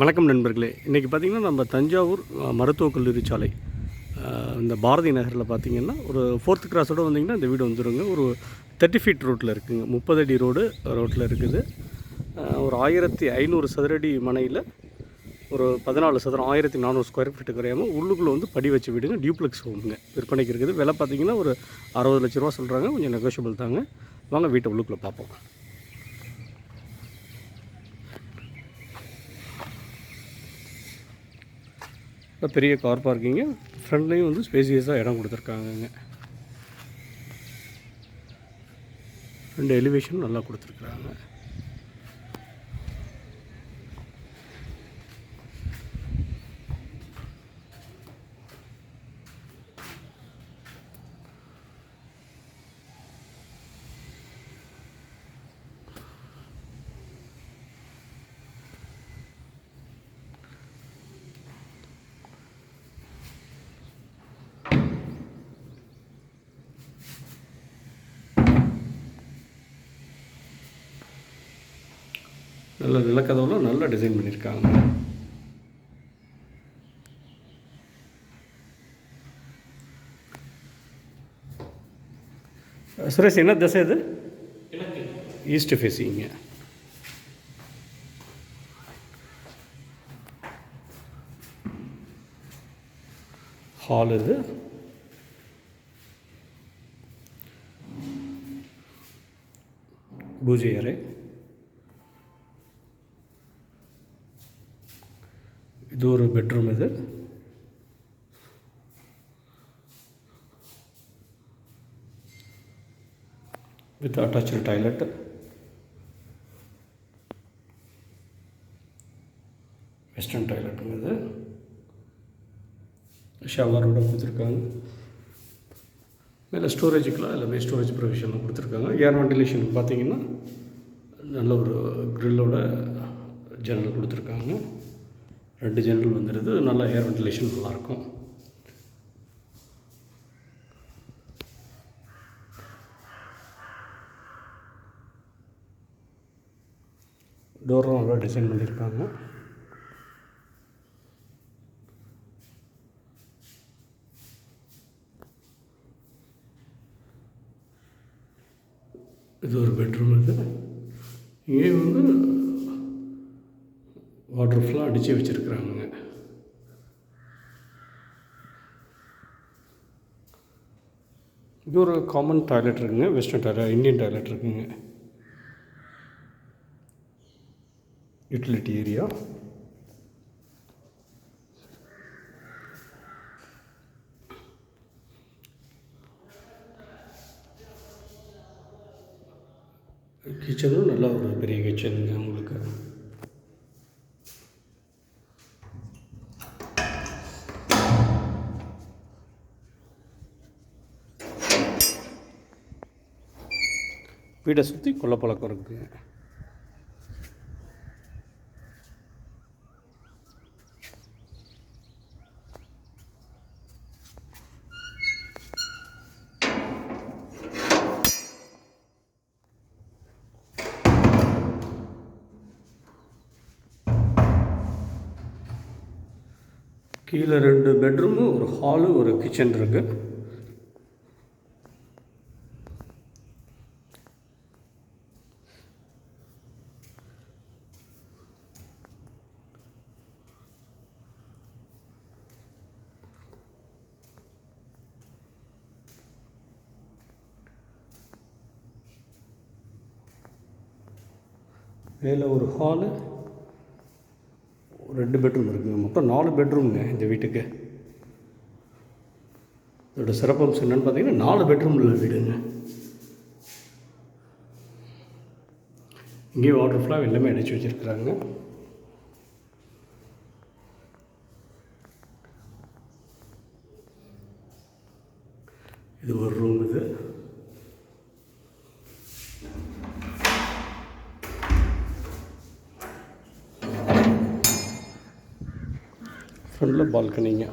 வணக்கம் நண்பர்களே. இன்றைக்கி பார்த்திங்கன்னா நம்ம தஞ்சாவூர் மருத்துவக் கல்லூரி சாலை இந்த பாரதி நகரில் பார்த்திங்கன்னா ஒரு ஃபோர்த் கிராஸோட வந்தீங்கன்னா இந்த வீடு வந்துருங்க. ஒரு தேர்ட்டி ஃபீட் ரோட்டில் இருக்குதுங்க முப்பது அடி ரோடு ரோட்டில் இருக்குது. ஒரு ஆயிரத்தி ஐநூறு சதுரடி மனையில் ஒரு பதினாலு சதுரம் ஆயிரத்தி நானூறு ஸ்கொயர் ஃபீட்டு குறையாமல் உள்ளுக்குள்ளே வந்து படி வச்சு வீடுங்க. டியூப்ளெக்ஸ் ஹோமுங்க விற்பனைக்கு இருக்குது. விலை பார்த்திங்கன்னா ஒரு அறுபது லட்ச ரூபா சொல்கிறாங்க கொஞ்சம் நெகோஷியபிள் தாங்க. வாங்க வீட்டை உள்ளுக்குள்ளே பார்ப்போம் பெரிய கார் பார்க்கிங்கு ஃப்ரண்ட்லேயும் வந்து ஸ்பேசியஸாக இடம் கொடுத்துருக்காங்கங்க. ரெண்டு எலிவேஷனும் நல்லா கொடுத்துருக்குறாங்க. நல்ல நிலக்கதவுலாம் நல்லா டிசைன் பண்ணியிருக்காங்க சுரேஷ் என்ன திசை இது? ஈஸ்ட் ஃபேஸிங்க ஹால் இது. பூஜை அறை. இது ஒரு பெட்ரூம் இது. வித் அட்டாச்சு டாய்லெட் வெஸ்டர்ன் டாய்லெட்டுங்க இது. ஷவரோட கொடுத்துருக்காங்க. மேலே ஸ்டோரேஜுக்கெலாம் எல்லாமே ஸ்டோரேஜ் ப்ரொவிஷன்லாம் கொடுத்துருக்காங்க. ஏர் வென்டிலேஷன் பார்த்தீங்கன்னா நல்ல ஒரு க்ரில்லோட ஜன்னல் கொடுத்துருக்காங்க. ரெண்டு ஜன்னல் வந்துடுது நல்லா ஏர் வென்டிலேஷன் நல்லாயிருக்கும் டோரும் நல்லா டிசைன் பண்ணியிருக்காங்க இது ஒரு பெட்ரூம் இது. இங்கே வந்து வாட்டர் ஃபுல்லாக அடித்து வச்சுருக்குறாங்க இது ஒரு காமன் டாய்லெட் இருக்குங்க வெஸ்டர்ன் டாய்லெட் இந்தியன் டாய்லெட் இருக்குங்க. யூட்டிலிட்டி ஏரியா கிச்சனும் நல்ல ஒரு பெரிய கிச்சனுங்க உங்களுக்கு. வீடை சுற்றி கொல்லப்பழக்கம் இருக்குதுங்க. கீழே ரெண்டு பெட்ரூமு ஒரு ஹாலு ஒரு கிச்சன் இருக்குது மேலே ஒரு ஹாலு ரெண்டு பெட்ரூம் இருக்குங்க மொத்தம் நாலு பெட்ரூம்ங்க இந்த வீட்டுக்கு. இதோட சிறப்பம்சம் என்னென்னு பார்த்தீங்கன்னா நாலு பெட்ரூம் உள்ள வீடுங்க. இங்கேயும் வாட்டர் ஃபுல்லாக எல்லாமே அடைச்சி வச்சுருக்குறாங்க. இது ஒரு ரூம் இது. ஃப்ரண்டில் பால்கனிங்க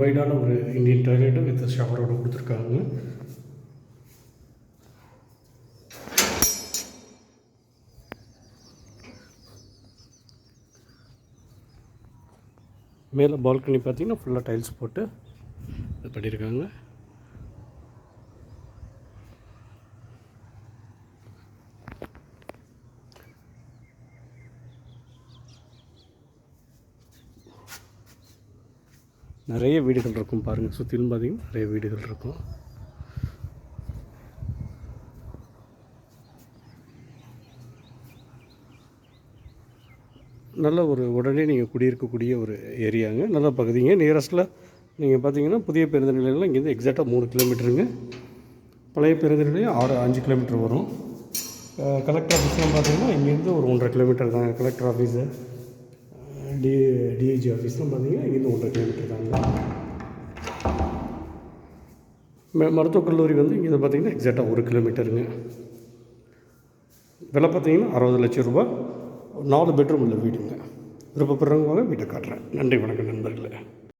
வைடான ஒரு இந்தியன் டாய்லெட்டு வித் ஷவரோட கொடுத்துருக்காங்க. மேலே பால்கனி பார்த்தீங்கன்னா ஃபுல்லாக டைல்ஸ் போட்டு இது பண்ணியிருக்காங்க நிறைய வீடுகள் இருக்கும் பாருங்கள் சுற்றிலும் பார்த்தீங்கன்னா நிறைய வீடுகள் இருக்கும். நல்ல ஒரு உடனே நீங்கள் குடியிருக்கக்கூடிய ஒரு ஏரியாங்க. நல்ல பகுதிங்க. நியரஸ்ட்டில் நீங்கள் பார்த்தீங்கன்னா புதிய பேருந்து நிலையம்லாம் இங்கேருந்து எக்ஸாக்டாக மூணு கிலோமீட்டருங்க. பழைய பேருந்து நிலையம் ஆறு அஞ்சு கிலோமீட்டர் வரும். கலெக்டர் ஆஃபீஸ்லாம் பார்த்தீங்கன்னா இங்கேருந்து ஒரு ஒன்றரை கிலோமீட்டர் தாங்க. கலெக்டர் ஆஃபீஸு டி டிஐஜி ஆஃபீஸ்லாம் பார்த்தீங்கன்னா இங்கேருந்து ஒன்றரை கிலோமீட்டர் தாங்க மருத்துவக் கல்லூரி வந்து இங்கே பார்த்தீங்கன்னா எக்ஸாக்டாக ஒரு கிலோமீட்டருங்க விலை பார்த்தீங்கன்னா அறுபது லட்சம் ரூபாய் நாலு பெட்ரூம் உள்ள வீடுங்க. விருப்பப்படுறவங்க வாங்க வீட்டை காட்டுறேன். நன்றி வணக்கம் நண்பர்களே.